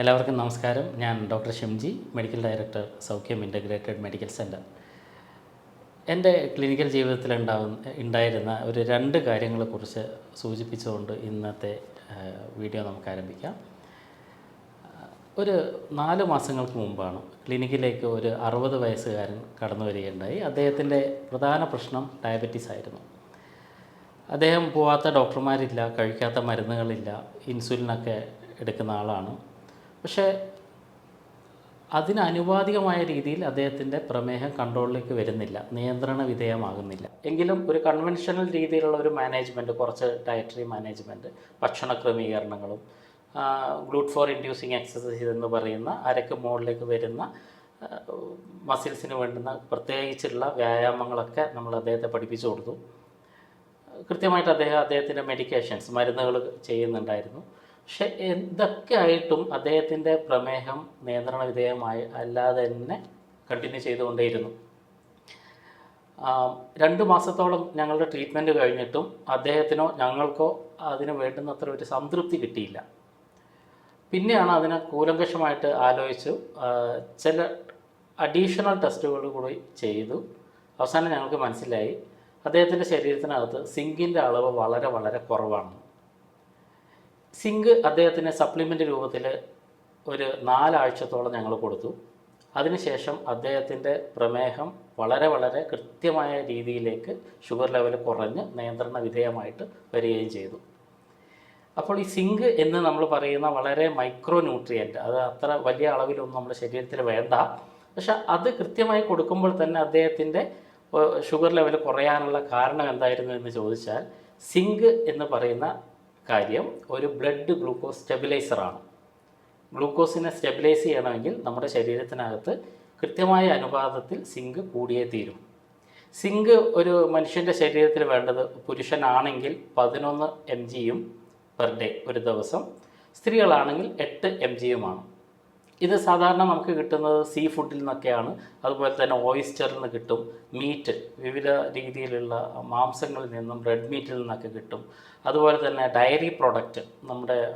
എല്ലാവർക്കും നമസ്കാരം. ഞാൻ doctor Shimji medical director Saukhyam integrated medical centre എന്റെ ക്ലിനിക്കൽ ജീവിതത്തിൽ ഉണ്ടാകുന്ന ഉണ്ടായിരുന്ന ഒരു രണ്ട് കാര്യങ്ങളെക്കുറിച്ച് സൂചിപ്പിച്ചുകൊണ്ട് ഇന്നത്തെ വീഡിയോ നമുക്ക് ആരംഭിക്കാം. ഒരു നാല് മാസങ്ങൾക്ക് മുമ്പാണ് ക്ലിനിക്കിലേക്ക് ഒരു അറുപത് വയസ്സുകാരൻ കടന്നു വരികയുണ്ടായി. അദ്ദേഹത്തിന്റെ പ്രധാന പ്രശ്നം ഡയബറ്റീസ് ആയിരുന്നു. അദ്ദേഹം പോവാത്ത ഡോക്ടർമാരില്ല കഴിക്കാത്ത മരുന്നുകളില്ല ഇൻസുലിനൊക്കെ എടുക്കുന്ന ആളാണ്. പക്ഷേ അതിനനുപാതികമായ രീതിയിൽ അദ്ദേഹത്തിന്റെ പ്രമേഹം കൺട്രോളിലേക്ക് വരുന്നില്ല നിയന്ത്രണ വിധേയമാകുന്നില്ല. എങ്കിലും ഒരു കൺവെൻഷണൽ രീതിയിലുള്ള ഒരു മാനേജ്മെന്റ് കുറച്ച് ഡയറ്ററി മാനേജ്മെന്റ് ഭക്ഷണ ക്രമീകരണങ്ങളും ഗ്ലൂട്ട് ഫോർ ഇൻഡ്യൂസിങ് എക്സസൈസ് എന്ന് പറയുന്ന അരക്ക് മുകളിലേക്ക് വരുന്ന മസിൽസിന് വേണ്ടുന്ന പ്രത്യേകിച്ചുള്ള വ്യായാമങ്ങളൊക്കെ നമ്മൾ അദ്ദേഹത്തെ പഠിപ്പിച്ചു കൊടുത്തു. കൃത്യമായിട്ട് അദ്ദേഹം അദ്ദേഹത്തിന്റെ മെഡിക്കേഷൻസ് മരുന്നുകൾ ചെയ്യുന്നുണ്ടായിരുന്നു. പക്ഷെ എന്തൊക്കെ ആയിട്ടും അദ്ദേഹത്തിന്റെ പ്രമേഹം നിയന്ത്രണ വിധേയമായി അല്ലാതെ തന്നെ കണ്ടിന്യൂ ചെയ്തുകൊണ്ടേയിരുന്നു. രണ്ട് മാസത്തോളം ഞങ്ങളുടെ ട്രീറ്റ്മെന്റ് കഴിഞ്ഞിട്ടും അദ്ദേഹത്തിനോ ഞങ്ങൾക്കോ അതിന് വേണ്ടുന്നത്ര ഒരു സംതൃപ്തി കിട്ടിയില്ല. പിന്നെയാണ് അതിനെ കൂലങ്കഷമായിട്ട് ആലോചിച്ചു. ചില അഡീഷണൽ ടെസ്റ്റുകൾ കൂടി ചെയ്തു. അവസാനം ഞങ്ങൾക്ക് മനസ്സിലായി. അദ്ദേഹത്തിന്റെ ശരീരത്തിനകത്ത് സിങ്കിന്റെ അളവ് വളരെ വളരെ കുറവാണ്. സിങ്ക് അദ്ദേഹത്തിന് സപ്ലിമെന്റ് രൂപത്തിൽ ഒരു നാലാഴ്ചത്തോളം ഞങ്ങൾ കൊടുത്തു. അതിനുശേഷം അദ്ദേഹത്തിന്റെ പ്രമേഹം വളരെ വളരെ കൃത്യമായ രീതിയിലേക്ക് ഷുഗർ ലെവൽ കുറഞ്ഞ് നിയന്ത്രണ വിധേയമായിട്ട് വരികയും ചെയ്തു. അപ്പോൾ ഈ സിങ്ക് എന്ന് നമ്മൾ പറയുന്ന വളരെ മൈക്രോ ന്യൂട്രിയന്റ് അത് അത്ര വലിയ അളവിലൊന്നും നമ്മുടെ ശരീരത്തിൽ വേണ്ട. പക്ഷെ അത് കൃത്യമായി കൊടുക്കുമ്പോൾ തന്നെ അദ്ദേഹത്തിന്റെ ഷുഗർ ലെവൽ കുറയാനുള്ള കാരണം എന്തായിരുന്നു എന്ന് ചോദിച്ചാൽ സിങ്ക് എന്ന് പറയുന്ന കാര്യം ഒരു ബ്ലഡ് ഗ്ലൂക്കോസ് സ്റ്റെബിലൈസറാണ് ഗ്ലൂക്കോസിനെ സ്റ്റെബിലൈസ് ചെയ്യണമെങ്കിൽ നമ്മുടെ ശരീരത്തിനകത്ത് കൃത്യമായ അനുപാതത്തിൽ സിങ്ക് കൂടിയേ തീരും. സിങ്ക് ഒരു മനുഷ്യന്റെ ശരീരത്തിൽ വേണ്ടത് പുരുഷനാണെങ്കിൽ പതിനൊന്ന് എം ജിയും പെർ ഡേ ഒരു ദിവസം. സ്ത്രീകളാണെങ്കിൽ എട്ട് എം ജിയുമാണ് ഇത് സാധാരണ നമുക്ക് കിട്ടുന്നത് സീ ഫുഡിൽ നിന്നൊക്കെയാണ്. അതുപോലെ തന്നെ ഓയിസ്റ്ററിൽ നിന്ന് കിട്ടും. മീറ്റ് വിവിധ രീതിയിലുള്ള മാംസങ്ങളിൽ നിന്നും റെഡ് മീറ്റിൽ നിന്നൊക്കെ കിട്ടും. അതുപോലെ തന്നെ ഡയറി പ്രോഡക്റ്റ് നമ്മുടെ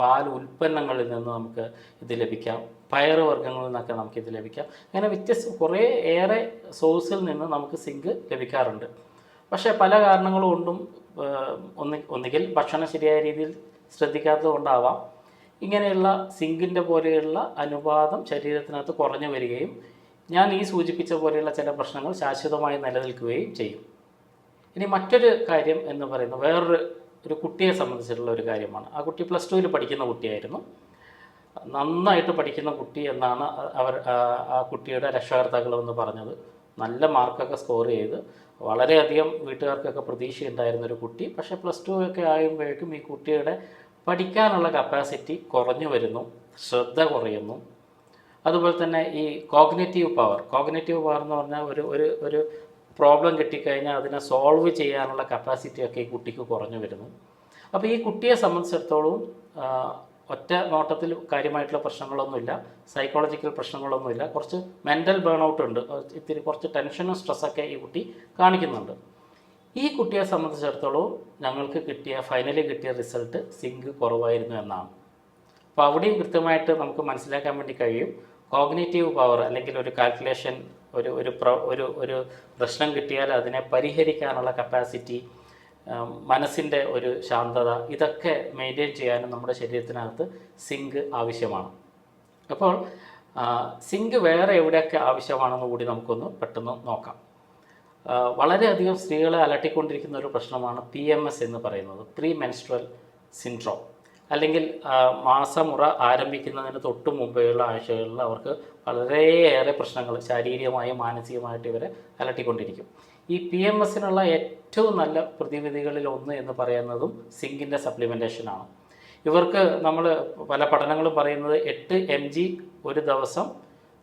പാൽ ഉൽപ്പന്നങ്ങളിൽ നിന്ന് നമുക്ക് ഇത് ലഭിക്കാം. പയർ വർഗങ്ങളിൽ നിന്നൊക്കെ നമുക്ക് ഇത് ലഭിക്കാം. അങ്ങനെ വ്യത്യസ്ത കുറേ ഏറെ സോഴ്സിൽ നിന്ന് നമുക്ക് സിങ്ക് ലഭിക്കാറുണ്ട്. പക്ഷേ പല കാരണങ്ങളും കൊണ്ടും ഒന്നി ഒന്ന് ഒന്നുകിൽ ഭക്ഷണം ശരിയായ രീതിയിൽ ശ്രദ്ധിക്കാത്തത് കൊണ്ടാവാം. ഇങ്ങനെയുള്ള സിങ്കിന്റെ പോലെയുള്ള അനുപാതം ശരീരത്തിനകത്ത് കുറഞ്ഞു വരികയും ഞാൻ ഈ സൂചിപ്പിച്ച പോലെയുള്ള ചില പ്രശ്നങ്ങൾ ശാശ്വതമായി നിലനിൽക്കുകയും ചെയ്യും. ഇനി മറ്റൊരു കാര്യം എന്ന് പറയുന്നത് വേറൊരു ഒരു കുട്ടിയെ സംബന്ധിച്ചിട്ടുള്ള ഒരു കാര്യമാണ്. ആ കുട്ടി പ്ലസ് ടുവിൽ പഠിക്കുന്ന കുട്ടിയായിരുന്നു. നന്നായിട്ട് പഠിക്കുന്ന കുട്ടി എന്നാണ് അവർ ആ- കുട്ടിയുടെ രക്ഷകർത്താക്കൾ എന്ന് പറഞ്ഞത്. നല്ല മാർക്കൊക്കെ സ്കോർ ചെയ്ത് വളരെയധികം വീട്ടുകാർക്കൊക്കെ പ്രതീക്ഷയുണ്ടായിരുന്ന ഒരു കുട്ടി. പക്ഷേ പ്ലസ് ടു ഒക്കെ ആകുമ്പോഴേക്കും ഈ കുട്ടിയുടെ പഠിക്കാനുള്ള കപ്പാസിറ്റി കുറഞ്ഞു വരുന്നു ശ്രദ്ധ കുറയുന്നു. അതുപോലെ തന്നെ ഈ കോഗ്നേറ്റീവ് പവർ കോഗ്നേറ്റീവ് പവർ എന്ന് പറഞ്ഞാൽ ഒരു ഒരു ഒരു പ്രോബ്ലം കിട്ടിക്കഴിഞ്ഞാൽ അതിനെ സോൾവ് ചെയ്യാനുള്ള കപ്പാസിറ്റിയൊക്കെ ഈ കുട്ടിക്ക് കുറഞ്ഞു വരുന്നു. അപ്പോൾ ഈ കുട്ടിയെ സംബന്ധിച്ചിടത്തോളം ഒറ്റ നോട്ടത്തിൽ കാര്യമായിട്ടുള്ള പ്രശ്നങ്ങളൊന്നുമില്ല സൈക്കോളജിക്കൽ പ്രശ്നങ്ങളൊന്നുമില്ല. കുറച്ച് മെന്റൽ ബേൺ ഔട്ട് ഉണ്ട്. ഇത്തിരി കുറച്ച് ടെൻഷനും സ്ട്രെസ്സൊക്കെ ഈ കുട്ടി കാണിക്കുന്നുണ്ട്. ഈ കുട്ടിയെ സംബന്ധിച്ചിടത്തോളം ഞങ്ങൾക്ക് കിട്ടിയ ഫൈനലി കിട്ടിയ റിസൾട്ട് സിങ്ക് കുറവായിരുന്നു എന്നാണ്. അപ്പോൾ അവിടെയും കൃത്യമായിട്ട് നമുക്ക് മനസ്സിലാക്കാൻ വേണ്ടി കഴിയും. കോഗ്നേറ്റീവ് പവർ അല്ലെങ്കിൽ ഒരു കാൽക്കുലേഷൻ ഒരു ഒരു ഒരു ഒരു പ്രശ്നം കിട്ടിയാൽ അതിനെ പരിഹരിക്കാനുള്ള കപ്പാസിറ്റി മനസ്സിന്റെ ഒരു ശാന്തത ഇതൊക്കെ മെയിന്റെയിൻ ചെയ്യാനും നമ്മുടെ ശരീരത്തിനകത്ത് സിങ്ക് ആവശ്യമാണ്. അപ്പോൾ സിങ്ക് വേറെ എവിടെയൊക്കെ ആവശ്യമാണെന്ന് കൂടി നമുക്കൊന്ന് പെട്ടെന്ന് നോക്കാം. വളരെയധികം സ്ത്രീകളെ അലട്ടിക്കൊണ്ടിരിക്കുന്ന ഒരു പ്രശ്നമാണ് പി എം എസ് എന്ന് പറയുന്നത്. പ്രീ മെൻസ്ട്രൽ സിൻഡ്രോം അല്ലെങ്കിൽ മാസമുറ ആരംഭിക്കുന്നതിന് തൊട്ട് മുമ്പെയുള്ള ആഴ്ചകളിൽ അവർക്ക് വളരെയേറെ പ്രശ്നങ്ങൾ ശാരീരികമായും മാനസികമായിട്ട് ഇവരെ അലട്ടിക്കൊണ്ടിരിക്കും. ഈ പി എം എസിനുള്ള ഏറ്റവും നല്ല പ്രതിവിധികളിൽ ഒന്ന് എന്ന് പറയുന്നതും സിങ്കിന്റെ സപ്ലിമെന്റേഷനാണ് ഇവർക്ക് നമ്മൾ പല പഠനങ്ങളും പറയുന്നത് എട്ട് എം ജി ഒരു ദിവസം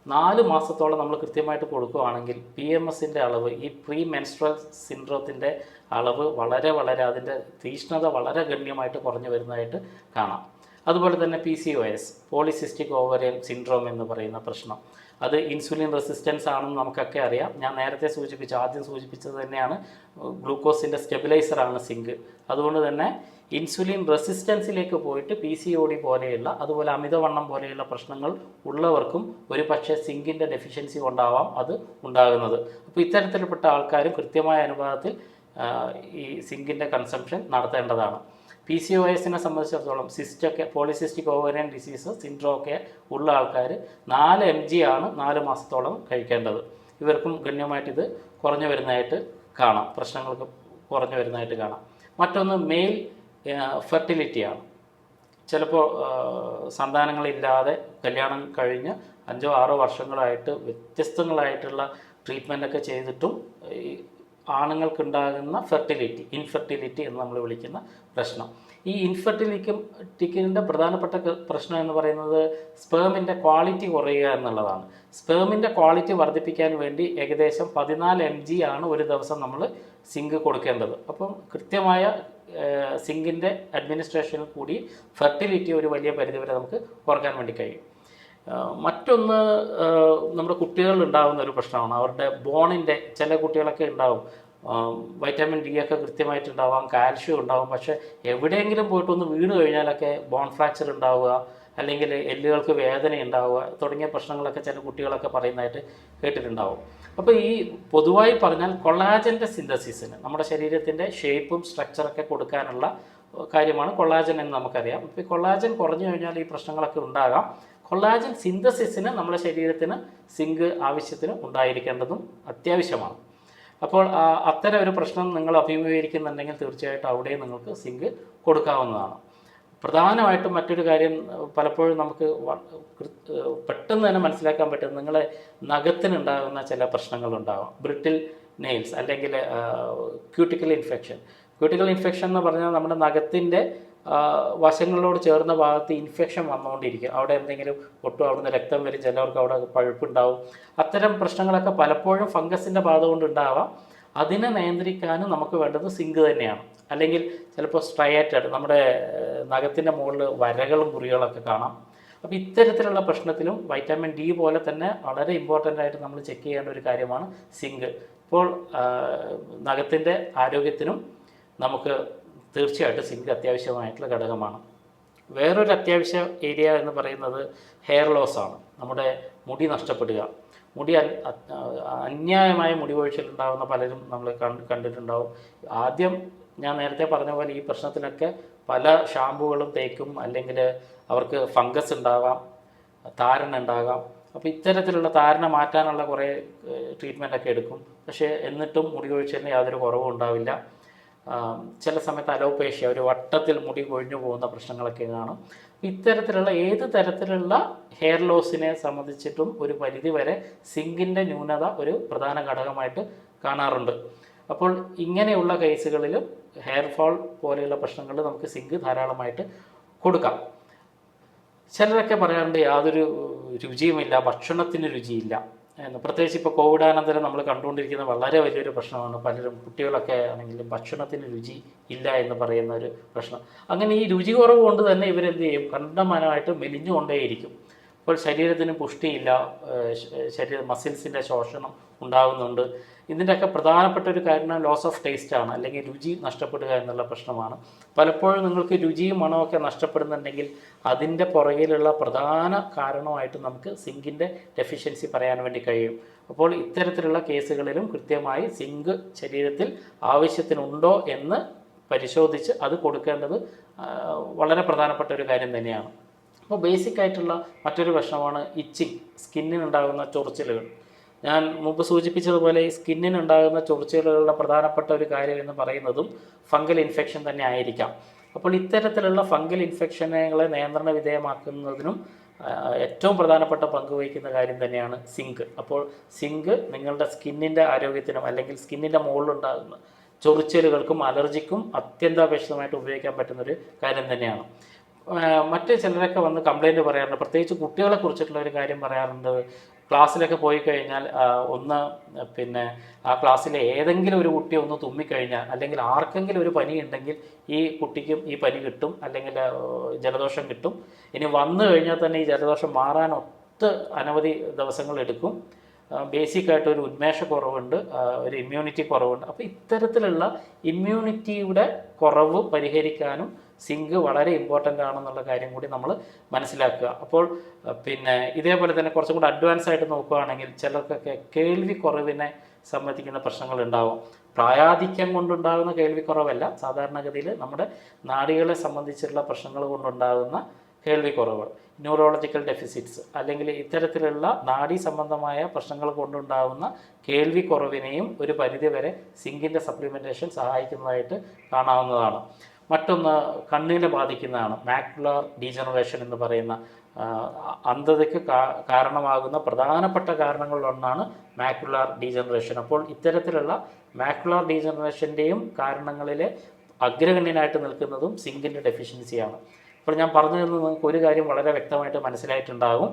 നാല് മാസത്തോളം നമ്മൾ കൃത്യമായിട്ട് കൊടുക്കുകയാണെങ്കിൽ പി എം എസിന്റെ അളവ് ഈ പ്രീ മെൻസ്ട്രൽ സിൻഡ്രോത്തിന്റെ അളവ് വളരെ വളരെ അതിന്റെ തീഷ്ണത വളരെ ഗണ്യമായിട്ട് കുറഞ്ഞു വരുന്നതായിട്ട് കാണാം. അതുപോലെ തന്നെ P C O S polycystic ovarian syndrome എന്ന് പറയുന്ന പ്രശ്നം. അത് ഇൻസുലിൻ റെസിസ്റ്റൻസ് ആണെന്ന് നമുക്കൊക്കെ അറിയാം. ഞാൻ നേരത്തെ സൂചിപ്പിച്ച ആദ്യം സൂചിപ്പിച്ചത് തന്നെയാണ് ഗ്ലൂക്കോസിന്റെ സ്റ്റെബിലൈസറാണ് സിങ്ക് അതുകൊണ്ട് തന്നെ ഇൻസുലിൻ റെസിസ്റ്റൻസിലേക്ക് പോയിട്ട് പി സി ഒ ഡി പോലെയുള്ള അതുപോലെ അമിതവണ്ണം പോലെയുള്ള പ്രശ്നങ്ങൾ ഉള്ളവർക്കും ഒരു പക്ഷേ സിങ്കിന്റെ ഡെഫിഷ്യൻസി കൊണ്ടാവാം അത് ഉണ്ടാകുന്നത്. അപ്പോൾ ഇത്തരത്തിൽപ്പെട്ട ആൾക്കാരും കൃത്യമായ അനുപാതത്തിൽ ഈ സിങ്കിന്റെ കൺസംഷൻ നടത്തേണ്ടതാണ്. പി സി ഒ എസിനെ സംബന്ധിച്ചിടത്തോളം സിസ്റ്റൊക്കെ പോളിസിസ്റ്റിക് ഓവറിയൻ ഡിസീസ് സിൻഡ്രോ ഒക്കെ ഉള്ള ആൾക്കാർ നാല് എം ജി ആണ് നാല് മാസത്തോളം കഴിക്കേണ്ടത്. ഇവർക്കും ഗണ്യമായിട്ട് ഇത് കുറഞ്ഞു വരുന്നതായിട്ട് കാണാം. പ്രശ്നങ്ങൾക്ക് കുറഞ്ഞു വരുന്നതായിട്ട് കാണാം. മറ്റൊന്ന് മെയിൽ ഫെർട്ടിലിറ്റിയാണ് ചിലപ്പോൾ സന്താനങ്ങളില്ലാതെ കല്യാണം കഴിഞ്ഞ് അഞ്ചോ ആറോ വർഷങ്ങളായിട്ട് വ്യത്യസ്തങ്ങളായിട്ടുള്ള ട്രീറ്റ്മെന്റൊക്കെ ചെയ്തിട്ടും ഈ ആണുങ്ങൾക്കുണ്ടാകുന്ന ഫെർട്ടിലിറ്റി ഇൻഫെർട്ടിലിറ്റി എന്ന് നമ്മൾ വിളിക്കുന്ന പ്രശ്നം. ഈ ഇൻഫെർട്ടിലിറ്റിക്കിന്റെ പ്രധാനപ്പെട്ട പ്രശ്നം എന്ന് പറയുന്നത് സ്പേമിന്റെ ക്വാളിറ്റി കുറയുക എന്നുള്ളതാണ്. സ്പേമിന്റെ ക്വാളിറ്റി വർദ്ധിപ്പിക്കാൻ വേണ്ടി ഏകദേശം പതിനാല് എം ആണ് ഒരു ദിവസം നമ്മൾ സിങ്ക് കൊടുക്കേണ്ടത്. അപ്പം കൃത്യമായ സിങ്കിന്റെ അഡ്മിനിസ്ട്രേഷനിൽ കൂടി ഫെർട്ടിലിറ്റി ഒരു വലിയ പരിധിവരെ നമുക്ക് കുറയ്ക്കാൻ വേണ്ടി കഴിയും. മറ്റൊന്ന് നമ്മുടെ കുട്ടികളിൽ ഉണ്ടാകുന്ന ഒരു പ്രശ്നമാണ്. അവരുടെ ബോണിന്റെ ചില കുട്ടികളൊക്കെ ഉണ്ടാവും. വൈറ്റമിൻ ഡി ഒക്കെ കൃത്യമായിട്ട് ഉണ്ടാവാം കാൽഷ്യം ഉണ്ടാവും. പക്ഷേ എവിടെയെങ്കിലും പോയിട്ടൊന്ന് വീണ് കഴിഞ്ഞാലൊക്കെ ബോൺ ഫ്രാക്ചർ ഉണ്ടാവുക അല്ലെങ്കിൽ എല്ലുകൾക്ക് വേദന ഉണ്ടാവുക തുടങ്ങിയ പ്രശ്നങ്ങളൊക്കെ ചില കുട്ടികളൊക്കെ പറയുന്നതായിട്ട് കേട്ടിട്ടുണ്ടാവും. അപ്പോൾ ഈ പൊതുവായി പറഞ്ഞാൽ കൊളാജന്റെ സിന്തസിസിന് നമ്മുടെ ശരീരത്തിന്റെ ഷേപ്പും സ്ട്രക്ചറൊക്കെ കൊടുക്കാനുള്ള കാര്യമാണ് കൊളാജൻ എന്ന് നമുക്കറിയാം. ഇപ്പോൾ കൊളാജൻ കുറഞ്ഞു കഴിഞ്ഞാൽ ഈ പ്രശ്നങ്ങളൊക്കെ ഉണ്ടാകാം. കൊളാജൻ സിന്തസിസിന് നമ്മുടെ ശരീരത്തിന് സിങ്ക് ആവശ്യത്തിന് ഉണ്ടായിരിക്കേണ്ടതും അത്യാവശ്യമാണ്. അപ്പോൾ അത്തരം ഒരു പ്രശ്നം നിങ്ങൾ അഭിമുഖീകരിക്കുന്നുണ്ടെങ്കിൽ തീർച്ചയായിട്ടും അവിടെ നിങ്ങൾക്ക് സിങ്ക് കൊടുക്കാവുന്നതാണ്. പ്രധാനമായിട്ടും മറ്റൊരു കാര്യം പലപ്പോഴും നമുക്ക് പെട്ടെന്ന് തന്നെ മനസ്സിലാക്കാൻ പറ്റും നിങ്ങളെ നഖത്തിനുണ്ടാകുന്ന ചില പ്രശ്നങ്ങളുണ്ടാകും ബ്രിട്ടിൽ നെയിൽസ് അല്ലെങ്കിൽ ക്യൂട്ടിക്കൽ ഇൻഫെക്ഷൻ. ക്യൂട്ടിക്കൽ ഇൻഫെക്ഷൻ എന്ന് പറഞ്ഞാൽ നമ്മുടെ നഖത്തിന്റെ വശങ്ങളോട് ചേർന്ന ഭാഗത്ത് ഇൻഫെക്ഷൻ വന്നുകൊണ്ടിരിക്കും. അവിടെ എന്തെങ്കിലും ഒട്ടും അവിടുന്ന് രക്തം വരും ചിലവർക്ക് അവിടെ പഴുപ്പുണ്ടാവും. അത്തരം പ്രശ്നങ്ങളൊക്കെ പലപ്പോഴും ഫംഗസിന്റെ ബാധ കൊണ്ടുണ്ടാവാം. അതിനെ നിയന്ത്രിക്കാനും നമുക്ക് വേണ്ടത് സിങ്ക് തന്നെയാണ്. അല്ലെങ്കിൽ ചിലപ്പോൾ സ്ട്രയേറ്റഡ് നമ്മുടെ നഖത്തിന്റെ മുകളിൽ വരകളും കുറികളൊക്കെ കാണാം. അപ്പോൾ ഇത്തരത്തിലുള്ള പ്രശ്നത്തിലും വൈറ്റാമിൻ ഡി പോലെ തന്നെ വളരെ ഇമ്പോർട്ടന്റ് ആയിട്ട് നമ്മൾ ചെക്ക് ചെയ്യേണ്ട ഒരു കാര്യമാണ് സിങ്ക് ഇപ്പോൾ നഖത്തിന്റെ ആരോഗ്യത്തിനും നമുക്ക് തീർച്ചയായിട്ടും സിങ്ക് അത്യാവശ്യമായിട്ടുള്ള ഘടകമാണ്. വേറൊരു അത്യാവശ്യ ഏരിയ എന്ന് പറയുന്നത് ഹെയർ ലോസ് ആണ്. നമ്മുടെ മുടി നഷ്ടപ്പെടുക. മുടി അന്യായമായ മുടി കൊഴിച്ചിലുണ്ടാകുന്ന പലരും നമ്മൾ കണ്ട് കണ്ടിട്ടുണ്ടാവും. ആദ്യം ഞാൻ നേരത്തെ പറഞ്ഞ പോലെ ഈ പ്രശ്നത്തിനൊക്കെ പല ഷാമ്പുകളും തേക്കും അല്ലെങ്കിൽ അവർക്ക് ഫംഗസ് ഉണ്ടാകാം താരൻ ഉണ്ടാകാം. അപ്പോൾ ഇത്തരത്തിലുള്ള താരനെ മാറ്റാനുള്ള കുറേ ട്രീറ്റ്മെന്റൊക്കെ എടുക്കും. പക്ഷേ എന്നിട്ടും മുടി കൊഴിച്ചതിന് യാതൊരു കുറവും ഉണ്ടാവില്ല. ചില സമയത്ത് അലോപേഷ്യ ഒരു വട്ടത്തിൽ മുടി കൊഴിഞ്ഞു പോകുന്ന പ്രശ്നങ്ങളൊക്കെ കാണും. ഇത്തരത്തിലുള്ള ഏത് തരത്തിലുള്ള ഹെയർ ലോസിനെ സംബന്ധിച്ചിട്ടും ഒരു പരിധി വരെ സിങ്കിന്റെ ന്യൂനത ഒരു പ്രധാന ഘടകമായിട്ട് കാണാറുണ്ട്. അപ്പോൾ ഇങ്ങനെയുള്ള കേസുകളിലും ഹെയർ ഫോൾ പോലെയുള്ള പ്രശ്നങ്ങൾ നമുക്ക് സിങ്ക് ധാരാളമായിട്ട് കൊടുക്കാം. ചിലരൊക്കെ പറയാറുണ്ട് യാതൊരു രുചിയുമില്ല ഭക്ഷണത്തിന് രുചിയില്ല എന്ന്. പ്രത്യേകിച്ച് ഇപ്പോൾ കോവിഡാനന്തരം നമ്മൾ കണ്ടുകൊണ്ടിരിക്കുന്ന വളരെ വലിയൊരു പ്രശ്നമാണ്. പലരും കുട്ടികളൊക്കെ ആണെങ്കിലും ഭക്ഷണത്തിന് രുചി ഇല്ല എന്ന് പറയുന്ന ഒരു പ്രശ്നം. അങ്ങനെ ഈ രുചി കുറവ് കൊണ്ട് തന്നെ ഇവരെന്ത് ചെയ്യും? കണ്ടമാനമായിട്ട് മെലിഞ്ഞുകൊണ്ടേയിരിക്കും. അപ്പോൾ ശരീരത്തിന് പുഷ്ടിയില്ല ശരീര മസിൽസിന്റെ ശോഷണം ഉണ്ടാകുന്നുണ്ട്. ഇതിന്റെയൊക്കെ പ്രധാനപ്പെട്ട ഒരു കാരണം ലോസ് ഓഫ് ടേസ്റ്റ് ആണ് അല്ലെങ്കിൽ രുചി നഷ്ടപ്പെടുക എന്നുള്ള പ്രശ്നമാണ്. പലപ്പോഴും നിങ്ങൾക്ക് രുചിയും മണമൊക്കെ നഷ്ടപ്പെടുന്നുണ്ടെങ്കിൽ അതിന്റെ പുറകിലുള്ള പ്രധാന കാരണമായിട്ട് നമുക്ക് സിങ്കിന്റെ ഡെഫിഷ്യൻസി പറയാൻ വേണ്ടി കഴിയും. അപ്പോൾ ഇത്തരത്തിലുള്ള കേസുകളിലും കൃത്യമായി സിങ്ക് ശരീരത്തിൽ ആവശ്യത്തിനുണ്ടോ എന്ന് പരിശോധിച്ച് അത് കൊടുക്കേണ്ടത് വളരെ പ്രധാനപ്പെട്ട ഒരു കാര്യം തന്നെയാണ്. അപ്പോൾ ബേസിക് ആയിട്ടുള്ള മറ്റൊരു പ്രശ്നമാണ് ഇച്ചിങ് സ്കിന്നിനുണ്ടാകുന്ന ചൊറിച്ചിലുകൾ. ഞാൻ മുമ്പ് സൂചിപ്പിച്ചതുപോലെ ഈ സ്കിന്നിനുണ്ടാകുന്ന ചൊറിച്ചിലുകളുടെ പ്രധാനപ്പെട്ട ഒരു കാര്യം എന്ന് പറയുന്നതും ഫംഗൽ ഇൻഫെക്ഷൻ തന്നെ ആയിരിക്കാം. അപ്പോൾ ഇത്തരത്തിലുള്ള ഫംഗൽ ഇൻഫെക്ഷനുകളെ നിയന്ത്രണ വിധേയമാക്കുന്നതിനും ഏറ്റവും പ്രധാനപ്പെട്ട പങ്ക് വഹിക്കുന്ന കാര്യം തന്നെയാണ് സിങ്ക്. അപ്പോൾ സിങ്ക് നിങ്ങളുടെ സ്കിന്നിന്റെ ആരോഗ്യത്തിനും അല്ലെങ്കിൽ സ്കിന്നിന്റെ മുകളിലുണ്ടാകുന്ന ചൊറിച്ചിലുകൾക്കും അലർജിക്കും അത്യന്താപേക്ഷിതമായിട്ട് ഉപയോഗിക്കാൻ പറ്റുന്നൊരു കാര്യം തന്നെയാണ്. മറ്റ് ചിലരൊക്കെ വന്ന് കംപ്ലൈന്റ് പറയാറുണ്ട്. പ്രത്യേകിച്ച് കുട്ടികളെ കുറിച്ചിട്ടുള്ള ഒരു കാര്യം പറയാറുണ്ട്. ക്ലാസ്സിലൊക്കെ പോയി കഴിഞ്ഞാൽ ഒന്ന് പിന്നെ ആ ക്ലാസ്സിലെ ഏതെങ്കിലും ഒരു കുട്ടി ഒന്ന് തുമ്മിക്കഴിഞ്ഞാൽ അല്ലെങ്കിൽ ആർക്കെങ്കിലും ഒരു പനി ഉണ്ടെങ്കിൽ ഈ കുട്ടിക്കും ഈ പനി കിട്ടും അല്ലെങ്കിൽ ജലദോഷം കിട്ടും. ഇനി വന്നു കഴിഞ്ഞാൽ തന്നെ ഈ ജലദോഷം മാറാൻ ഒത്ത് അനവധി ദിവസങ്ങൾ എടുക്കും. ബേസിക് ആയിട്ട് ഒരു ഉന്മേഷക്കുറവുണ്ട് കുറവുണ്ട് ഒരു ഇമ്മ്യൂണിറ്റി കുറവുണ്ട്. അപ്പോൾ ഇത്തരത്തിലുള്ള ഇമ്മ്യൂണിറ്റിയുടെ കുറവ് പരിഹരിക്കാനും സിങ്ക് വളരെ ഇമ്പോർട്ടന്റ് ആണെന്നുള്ള കാര്യം കൂടി നമ്മൾ മനസ്സിലാക്കുക. അപ്പോൾ പിന്നെ ഇതേപോലെ തന്നെ കുറച്ചും കൂടി അഡ്വാൻസ് ആയിട്ട് നോക്കുകയാണെങ്കിൽ ചിലർക്കൊക്കെ കേൾവി കുറവിനെ സംബന്ധിക്കുന്ന പ്രശ്നങ്ങൾ ഉണ്ടാവും പ്രായാധിക്യം കൊണ്ടുണ്ടാകുന്ന കേൾവിക്കുറവല്ല സാധാരണഗതിയിൽ നമ്മുടെ നാടികളെ സംബന്ധിച്ചിട്ടുള്ള പ്രശ്നങ്ങൾ കൊണ്ടുണ്ടാകുന്ന കേൾവിക്കുറവ് ന്യൂറോളജിക്കൽ ഡെഫിസിറ്റ്സ് അല്ലെങ്കിൽ ഇത്തരത്തിലുള്ള നാഡീ സംബന്ധമായ പ്രശ്നങ്ങൾ കൊണ്ടുണ്ടാകുന്ന കേൾവിക്കുറവിനെയും ഒരു പരിധിവരെ സിങ്കിന്റെ സപ്ലിമെന്റേഷൻ സഹായിക്കുന്നതായിട്ട് കാണാവുന്നതാണ്. മറ്റൊന്ന് കണ്ണിനെ ബാധിക്കുന്നതാണ്. മാക്ലർ ഡീജനറേഷൻ എന്ന് പറയുന്ന അന്ധതയ്ക്ക് കാരണമാകുന്ന പ്രധാനപ്പെട്ട കാരണങ്ങളിലൊന്നാണ് മാക്കുലാർ ഡീജനറേഷൻ അപ്പോൾ ഇത്തരത്തിലുള്ള മാക്കുലാർ ഡീജനറേഷന്റെയും കാരണങ്ങളിലെ അഗ്രഗണ്യനായിട്ട് നിൽക്കുന്നതും സിങ്കിന്റെ ഡെഫിഷ്യൻസിയാണ് ഇപ്പോൾ ഞാൻ പറഞ്ഞു തന്നത് നിങ്ങൾക്ക് ഒരു കാര്യം വളരെ വ്യക്തമായിട്ട് മനസ്സിലായിട്ടുണ്ടാകും.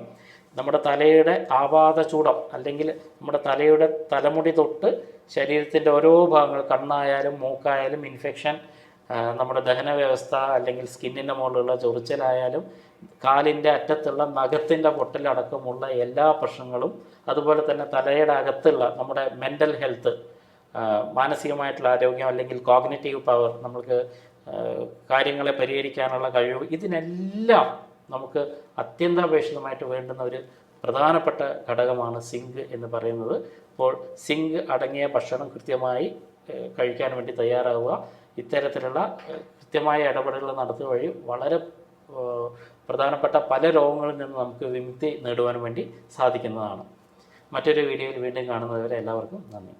നമ്മുടെ തലയുടെ ആപാത ചൂടം അല്ലെങ്കിൽ നമ്മുടെ തലയുടെ തലമുടി തൊട്ട് ശരീരത്തിന്റെ ഓരോ ഭാഗങ്ങൾ കണ്ണായാലും മൂക്കായാലും ഇൻഫെക്ഷൻ നമ്മുടെ ദഹന വ്യവസ്ഥ അല്ലെങ്കിൽ സ്കിന്നിന്റെ മുകളിലുള്ള ചൊറിച്ചിലായാലും കാലിന്റെ അറ്റത്തുള്ള നഖത്തിന്റെ പൊട്ടലടക്കമുള്ള എല്ലാ പ്രശ്നങ്ങളും അതുപോലെ തന്നെ തലയുടെ അകത്തുള്ള നമ്മുടെ മെന്റൽ ഹെൽത്ത് മാനസികമായിട്ടുള്ള ആരോഗ്യം അല്ലെങ്കിൽ കോഗ്നറ്റീവ് പവർ നമുക്ക് കാര്യങ്ങളെ പരിഹരിക്കാനുള്ള കഴിവ് ഇതിനെല്ലാം നമുക്ക് അത്യന്താപേക്ഷിതമായിട്ട് വേണ്ടുന്ന ഒരു പ്രധാനപ്പെട്ട ഘടകമാണ് സിങ്ക് എന്ന് പറയുന്നത്. അപ്പോൾ സിങ്ക് അടങ്ങിയ ഭക്ഷണം കൃത്യമായി കഴിക്കാൻ വേണ്ടി തയ്യാറാവുക. ഇത്തരത്തിലുള്ള കൃത്യമായ ഇടപെടലുകൾ നടത്തുക വഴി വളരെ പ്രധാനപ്പെട്ട പല രോഗങ്ങളിൽ നിന്ന് നമുക്ക് വിമുക്തി നേടുവാൻ വേണ്ടി സാധിക്കുന്നതാണ്. മറ്റൊരു വീഡിയോയിൽ വീണ്ടും കാണുന്നവരെ എല്ലാവർക്കും നന്ദി.